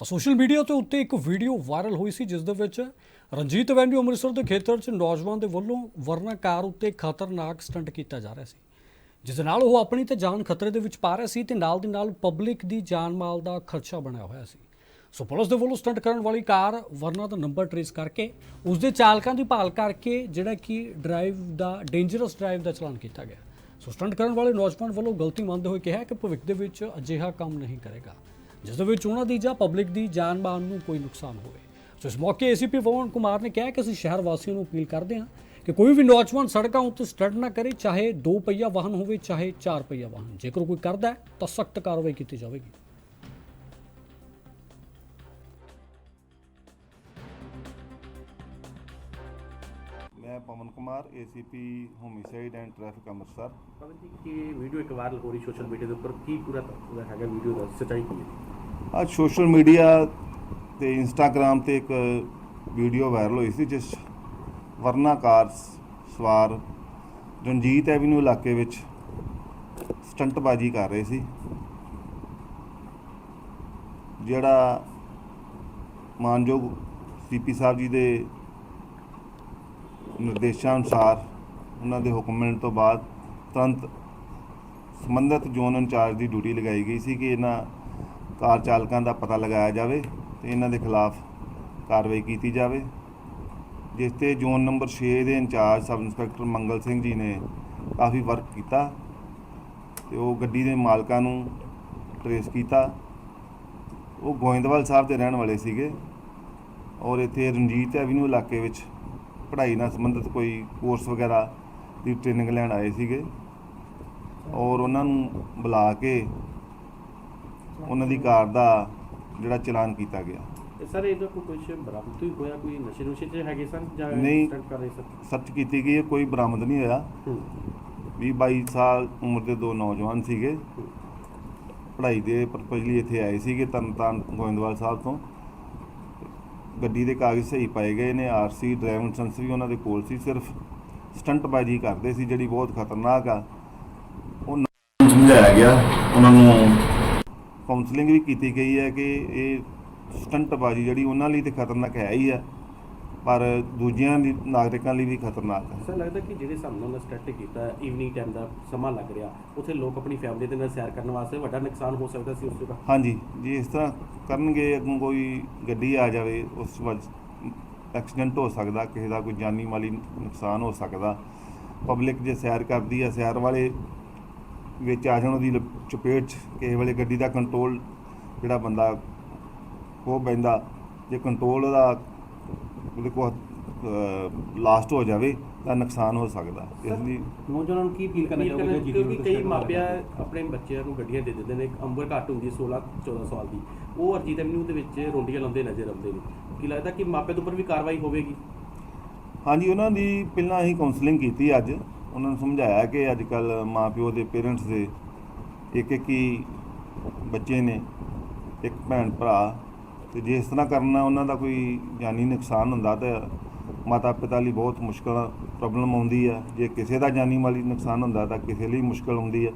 ਤਾਂ social media ਤੇ ਉੱਤੇ ਇੱਕ ਵੀਡੀਓ ਵਾਇਰਲ ਹੋਈ ਸੀ, ਜਿਸ ਦੇ ਵਿੱਚ ਰਣਜੀਤ ਐਵੈਨਿਊ ਅੰਮ੍ਰਿਤਸਰ ਦੇ ਖੇਤਰ 'ਚ ਨੌਜਵਾਨ ਦੇ ਵੱਲੋਂ ਵਰਨਾ ਕਾਰ ਉੱਤੇ ਖਤਰਨਾਕ ਸਟੰਟ ਕੀਤਾ ਜਾ ਰਿਹਾ ਸੀ, ਜਿਸ ਦੇ ਨਾਲ ਉਹ ਆਪਣੀ ਤੇ ਜਾਨ ਖਤਰੇ ਦੇ ਵਿੱਚ ਪਾ ਰਿਹਾ ਸੀ ਤੇ ਨਾਲ ਦੀ ਨਾਲ ਪਬਲਿਕ ਦੀ ਜਾਨ ਮਾਲ ਦਾ ਖਰਚਾ ਬਣਿਆ ਹੋਇਆ ਸੀ। ਸੋ ਪੁਲਿਸ ਦੇ ਵੱਲੋਂ ਸਟੰਟ ਕਰਨ ਵਾਲੀ ਕਾਰ ਵਰਨਾ ਦਾ ਨੰਬਰ ਟ੍ਰੇਸ ਕਰਕੇ ਉਸ ਦੇ ਚਾਲਕਾਂ ਦੀ ਭਾਲ ਕਰਕੇ ਜਿਹੜਾ ਕਿ ਡਰਾਈਵ ਦਾ ਡੇਂਜਰਸ ਡਰਾਈਵ ਦਾ ਚਲਾਨ ਕੀਤਾ ਗਿਆ। ਸੋ ਸਟੰਟ ਕਰਨ ਵਾਲੇ ਨੌਜਵਾਨ ਵੱਲੋਂ ਗਲਤੀ ਮੰਨਦੇ ਹੋਏ ਕਿਹਾ ਕਿ ਭਵਿੱਖ ਦੇ ਵਿੱਚ ਅਜਿਹਾ ਕੰਮ ਨਹੀਂ ਕਰੇਗਾ। ਜਿਸ ਦੇ ਵਿੱਚ ਉਹਨਾਂ ਦੀ ਜਾਂ ਪਬਲਿਕ ਦੀ ਜਾਨ ਮਾਲ ਨੂੰ ਕੋਈ ਨੁਕਸਾਨ ਹੋਵੇ। ਸੋ ਇਸ ਮੌਕੇ ਏਸੀਪੀ ਪਵਨ ਕੁਮਾਰ ਨੇ ਕਿਹਾ ਕਿ ਅਸੀਂ ਸ਼ਹਿਰ ਵਾਸੀਆਂ ਨੂੰ ਅਪੀਲ ਕਰਦੇ ਹਾਂ ਕਿ ਕੋਈ ਵੀ ਨੌਜਵਾਨ ਸੜਕਾਂ ਉੱਤੇ ਸਟੰਟ ਨਾ ਕਰੇ, ਚਾਹੇ ਦੋ ਪਹੀਆ ਵਾਹਨ ਹੋਵੇ, ਚਾਹੇ ਚਾਰ ਪਹੀਆ ਵਾਹਨ। ਜੇਕਰ ਕੋਈ ਕਰਦਾ ਹੈ, ਤਾਂ ਸਖਤ ਕਾਰਵਾਈ ਕੀਤੀ ਜਾਵੇਗੀ। ਮੈਂ Pawan Kumar ACP homicide and traffic Amritsar. Pawan ji ਕਿ ਵੀਡੀਓ ਇੱਕ ਵਾਇਰਲ ਹੋ ਰਹੀ ਸੋਸ਼ਲ ਮੀਡੀਆ ਦੇ ਉੱਪਰ? ਕੀ ਪੂਰਾ ਉਹਦਾ ਹੈਗਾ ਵੀਡੀਓ ਦਾ? ਸੱਚਾਈ ਕੀ ਹੈ? ਅੱਜ ਸੋਸ਼ਲ ਮੀਡੀਆ ਤੇ ਇੰਸਟਾਗ੍ਰam ਤੇ ਇੱਕ ਵੀਡੀਓ ਵਾਇਰਲ ਹੋਈ ਸੀ ਜਿਸ ਵਰਨਾ ਕਾਰ ਸਵਾਰ ਰਣਜੀਤ ਐਵਨਿਊ ਇਲਾਕੇ ਵਿੱਚ ਸਟੰਟਬਾਜ਼ੀ ਕਰ ਰਹੇ ਸੀ ਜਿਹੜਾ ਮਾਨਯੋਗ ਸੀਪੀ ਸਾਹਿਬ ਜੀ ਦੇ ਨਿਰਦੇਸ਼ਾਂ ਅਨੁਸਾਰ ਉਹਨਾਂ ਦੇ ਹੁਕਮ ਮਿਲਣ ਤੋਂ ਬਾਅਦ ਤੁਰੰਤ ਸੰਬੰਧਿਤ ਜ਼ੋਨ ਇੰਚਾਰਜ ਦੀ ਡਿਊਟੀ ਲਗਾਈ ਗਈ ਸੀ ਕਿ ਇਹਨਾਂ ਕਾਰ ਚਾਲਕਾਂ ਦਾ ਪਤਾ ਲਗਾਇਆ ਜਾਵੇ ਤੇ ਇਹਨਾਂ ਦੇ ਖਿਲਾਫ ਕਾਰਵਾਈ ਕੀਤੀ ਜਾਵੇ, ਜਿਸ ਤੇ ਜ਼ੋਨ ਨੰਬਰ 6 ਦੇ in charge sub inspector Mangal Singh ji ਨੇ ਕਾਫੀ ਵਰਕ ਕੀਤਾ ਤੇ ਉਹ ਗੱਡੀ ਦੇ ਮਾਲਕਾਂ ਨੂੰ ਟਰੇਸ ਕੀਤਾ। ਉਹ ਗੋਇੰਦਵਾਲ ਸਾਹਿਬ ਦੇ ਰਹਿਣ ਵਾਲੇ ਸੀਗੇ ਔਰ ਇੱਥੇ ਰਣਜੀਤ ਐਵਨਿਊ ਇਲਾਕੇ ਵਿੱਚ ਪੜ੍ਹਾਈ ਨਾਲ ਸੰਬੰਧਿਤ ਕੋਈ ਕੋਰਸ ਵਗੈਰਾ ਦੀ ਟ੍ਰੇਨਿੰਗ ਲੈਣ ਆਏ ਸੀਗੇ। ਔਰ ਉਹਨਾਂ ਨੂੰ ਬੁਲਾ ਕੇ ਉਹਨਾਂ ਦੀ ਕਾਰ ਦਾ ਜਿਹੜਾ ਚਲਾਨ ਕੀਤਾ ਗਿਆ। ਤੇ ਸਰ ਇਹਦਾ ਕੋਈ ਕੁਝ ਬਰਾਮਦ ਵੀ ਹੋਇਆ? ਕੋਈ ਨਸ਼ੇ ਨੁਸ਼ੇ ਚ ਹੈਗੇ ਸਨ ਜਾਂ ਨਹੀਂ। ਸਟੰਟ ਕਰ ਰਹੇ ਸਨ ਸਰਚ ਕੀਤੀ ਗਈ ਹੈ ਕੋਈ ਬਰਾਮਦ ਨਹੀਂ ਹੋਇਆ। ਹੂੰ। 20 22 ਸਾਲ ਉਮਰ ਦੇ ਦੋ ਨੌਜਵਾਨ ਸੀਗੇ। ਪੜ੍ਹਾਈ ਦੇ ਪਰਪਸ ਲਈ ਇੱਥੇ ਆਏ ਸੀਗੇ ਤਰਨਤਾਰਨ ਗੋਇੰਦਵਾਲ ਸਾਹਿਬ ਤੋਂ। ਗੱਡੀ ਦੇ ਕਾਗਜ਼ ਸਹੀ ਪਾਏ ਗਏ ਨੇ ਆਰਸੀ ਡਰਾਈਵਿੰਗ ਲਾਇਸੈਂਸ ਵੀ ਉਹਨਾਂ ਦੇ ਕੋਲ ਸੀ ਸਿਰਫ ਸਟੰਟਬਾਜ਼ੀ ਕਰਦੇ ਸੀ ਜਿਹੜੀ ਬਹੁਤ ਖਤਰਨਾਕ ਆ। ਉਹ ਸਮਝਾਇਆ ਗਿਆ ਉਹਨਾਂ ਨੂੰ ਕਾਉਂਸਲਿੰਗ ਵੀ ਕੀਤੀ ਗਈ ਹੈ ਕਿ ਇਹ ਸਟੰਟਬਾਜ਼ੀ ਜਿਹੜੀ ਉਹਨਾਂ ਲਈ ਤੇ ਖਤਰਨਾਕ ਹੈ ਹੀ ਆ। ਪਰ ਦੂਜਿਆਂ ਦੀ ਨਾਗਰਿਕਾਂ ਲਈ ਵੀ ਖਤਰਨਾਕ ਹੈ। ਸਰ ਲੱਗਦਾ ਕਿ ਜਿਹੜੇ ਹਿਸਾਬ ਨਾਲ ਉਹਨਾਂ ਸਟੰਟ ਕੀਤਾ ਈਵਨਿੰਗ ਟਾਈਮ ਦਾ ਸਮਾਂ ਲੱਗ ਰਿਹਾ ਉੱਥੇ ਲੋਕ ਆਪਣੀ ਫੈਮਿਲੀ ਦੇ ਨਾਲ ਸੈਰ ਕਰਨ ਵਾਸਤੇ ਵੱਡਾ ਨੁਕਸਾਨ ਹੋ ਸਕਦਾ ਸੀ ਉਸ ਜਗ੍ਹਾ? ਹਾਂਜੀ ਜੇ ਇਸ ਤਰ੍ਹਾਂ ਕਰਨਗੇ ਅੱਗੋਂ ਕੋਈ ਗੱਡੀ ਆ ਜਾਵੇ ਉਸ ਵਜ ਐਕਸੀਡੈਂਟ ਹੋ ਸਕਦਾ ਕਿਸੇ ਦਾ ਕੋਈ ਜਾਨੀ ਮਾਲੀ ਨੁਕਸਾਨ ਹੋ ਸਕਦਾ। ਪਬਲਿਕ ਜੇ ਸੈਰ ਕਰਦੀ ਆ ਸੈਰ ਵਾਲੇ ਵਿੱਚ ਆ ਜਾਣ ਉਹਦੀ ਚਪੇਟ 'ਚ ਕਿਸੇ ਵੇਲੇ ਗੱਡੀ ਦਾ ਕੰਟਰੋਲ ਜਿਹੜਾ ਬੰਦਾ ਉਹ ਬੈਂਦਾ ਜੇ ਕੰਟਰੋਲ ਉਹਦਾ ਕੋਲ ਲਾਸਟ ਹੋ ਜਾਵੇ ਤਾਂ ਨੁਕਸਾਨ ਹੋ ਸਕਦਾ। ਇਸ ਲਈ ਨੌਜਵਾਨਾਂ ਨੂੰ ਕੀ ਅਪੀਲ ਕਰਨਾ ਚਾਹੋਗੇ ਕਰਨਾ- ਕਿਉਂਕਿ ਕਈ ਮਾਪਿਆਂ ਆਪਣੇ ਬੱਚਿਆਂ ਨੂੰ ਗੱਡੀਆਂ ਦੇ ਦਿੰਦੇ ਨੇ ਇੱਕ ਉਮਰ ਘੱਟ ਹੁੰਦੀ ਹੈ 16 14 ਸਾਲ ਦੀ। ਉਹ ਅਰਜੀਤ ਐਵਨਿਊ ਦੇ ਵਿੱਚ ਰੋਂਡੀਆਂ ਲਾਉਂਦੇ ਨਜ਼ਰ ਆਉਂਦੇ ਨੇ। ਕੀ ਲੱਗਦਾ ਕਿ ਮਾਪਿਆਂ ਦੇ ਉੱਪਰ ਵੀ ਕਾਰਵਾਈ ਹੋਵੇਗੀ? ਹਾਂਜੀ ਉਹਨਾਂ ਦੀ ਪਹਿਲਾਂ ਅਸੀਂ ਕਾਉਂਸਲਿੰਗ ਕੀਤੀ ਅੱਜ। ਉਹਨਾਂ ਨੂੰ ਸਮਝਾਇਆ ਕਿ ਅੱਜ ਕੱਲ ਮਾਪਿਓ ਦੇ ਪੇਰੈਂਟਸ ਦੇ ਇੱਕ ਇੱਕ ਹੀ ਬੱਚੇ ਨੇ ਇੱਕ ਭੈਣ ਭਰਾ ਤੇ ਜੇ ਇਸ ਤਰ੍ਹਾਂ ਕਰਨਾ, ਉਹਨਾਂ ਦਾ ਕੋਈ ਜਾਨੀ ਨੁਕਸਾਨ ਹੁੰਦਾ ਤਾਂ ਮਾਤਾ ਪਿਤਾ ਲਈ ਬਹੁਤ ਮੁਸ਼ਕਲ ਪ੍ਰੋਬਲਮ ਆਉਂਦੀ ਆ। ਜੇ ਕਿਸੇ ਦਾ ਜਾਨੀ ਮਾਲੀ ਨੁਕਸਾਨ ਹੁੰਦਾ ਤਾਂ ਕਿਸੇ ਲਈ ਮੁਸ਼ਕਲ ਆਉਂਦੀ ਆ।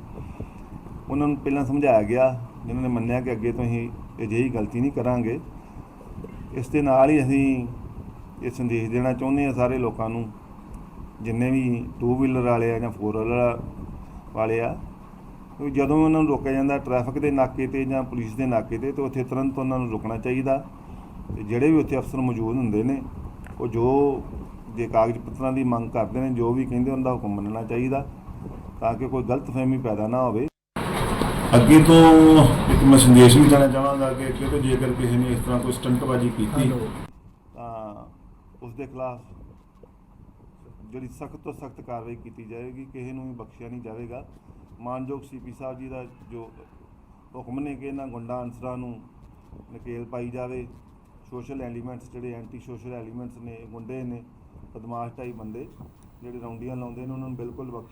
ਉਹਨਾਂ ਨੂੰ ਪਹਿਲਾਂ ਸਮਝਾਇਆ ਗਿਆ, ਜਿਨ੍ਹਾਂ ਨੇ ਮੰਨਿਆ ਕਿ ਅੱਗੇ ਤੋਂ ਅਸੀਂ ਅਜਿਹੀ ਗਲਤੀ ਨਹੀਂ ਕਰਾਂਗੇ। ਇਸ ਦੇ ਨਾਲ ਹੀ ਅਸੀਂ ਇਹ ਸੰਦੇਸ਼ ਦੇਣਾ ਚਾਹੁੰਦੇ ਆ ਸਾਰੇ ਲੋਕਾਂ ਨੂੰ, ਜਿੰਨੇ ਵੀ ਟੂ ਵੀਲਰ ਵਾਲੇ ਆ ਜਾਂ ਫੋਰ ਵੀਲਰ ਵਾਲੇ ਆ ਕਿ ਜਦੋਂ ਉਹਨਾਂ ਨੂੰ ਰੋਕਿਆ ਜਾਂਦਾ ਟ੍ਰੈਫਿਕ ਦੇ ਨਾਕੇ ਤੇ ਜਾਂ ਪੁਲਿਸ ਦੇ ਨਾਕੇ ਤੇ ਤੇ ਉੱਥੇ ਤੁਰੰਤ ਉਹਨਾਂ ਨੂੰ ਰੁਕਣਾ ਚਾਹੀਦਾ। ਤੇ ਜਿਹੜੇ ਵੀ ਉੱਥੇ ਅਫਸਰ ਮੌਜੂਦ ਹੁੰਦੇ ਨੇ ਉਹ ਜੋ ਜੇ ਕਾਗਜ਼ ਪੱਤਰਾਂ ਦੀ ਮੰਗ ਕਰਦੇ ਨੇ ਜੋ ਵੀ ਕਹਿੰਦੇ ਉਹਨਾਂ ਦਾ ਹੁਕਮ ਮੰਨਣਾ ਚਾਹੀਦਾ ਤਾਂ ਕਿ ਕੋਈ ਗਲਤਫਹਿਮੀ ਪੈਦਾ ਨਾ ਹੋਵੇ। ਅੱਗੇ ਤੋਂ ਇੱਕ ਮੈਂ ਸੰਦੇਸ਼ ਵੀ ਦੇਣਾ ਚਾਹਾਂਗਾ ਕਿ ਤੋਂ ਜੇਕਰ ਕਿਸੇ ਨੇ ਇਸ ਤਰ੍ਹਾਂ ਕੋਈ ਸਟੰਟਬਾਜ਼ੀ ਕੀਤੀ ਤਾਂ ਉਸ ਦੇ ਖਿਲਾਫ ਜਿਹੜੀ ਸਖਤ ਤੋਂ ਸਖਤ ਕਾਰਵਾਈ ਕੀਤੀ ਜਾਏਗੀ ਕਿਸੇ ਨੂੰ ਵੀ ਬਖਸ਼ਿਆ ਨਹੀਂ ਜਾਵੇਗਾ। ਮਾਨਯੋਗ ਸੀਪੀ ਸਾਹਿਬ ਜੀ ਦਾ ਜੋ ਹੁਕਮ ਨੇ ਕਿ ਇਹਨਾਂ ਗੁੰਡਾ ਅਨਸਰਾਂ ਨੂੰ ਨਕੇਲ ਪਾਈ ਜਾਵੇ। ਸੋਸ਼ਲ ਐਲੀਮੈਂਟਸ ਜਿਹੜੇ ਐਂਟੀ ਸੋਸ਼ਲ ਐਲੀਮੈਂਟਸ ਨੇ, ਗੁੰਡੇ ਨੇ, ਬਦਮਾਸ਼ ਟਾਈ ਬੰਦੇ ਜਿਹੜੇ ਰੌਂਡੀਆਂ ਲਾਉਂਦੇ ਨੇ, ਉਹਨਾਂ ਨੂੰ ਬਿਲਕੁਲ ਬਖਸ਼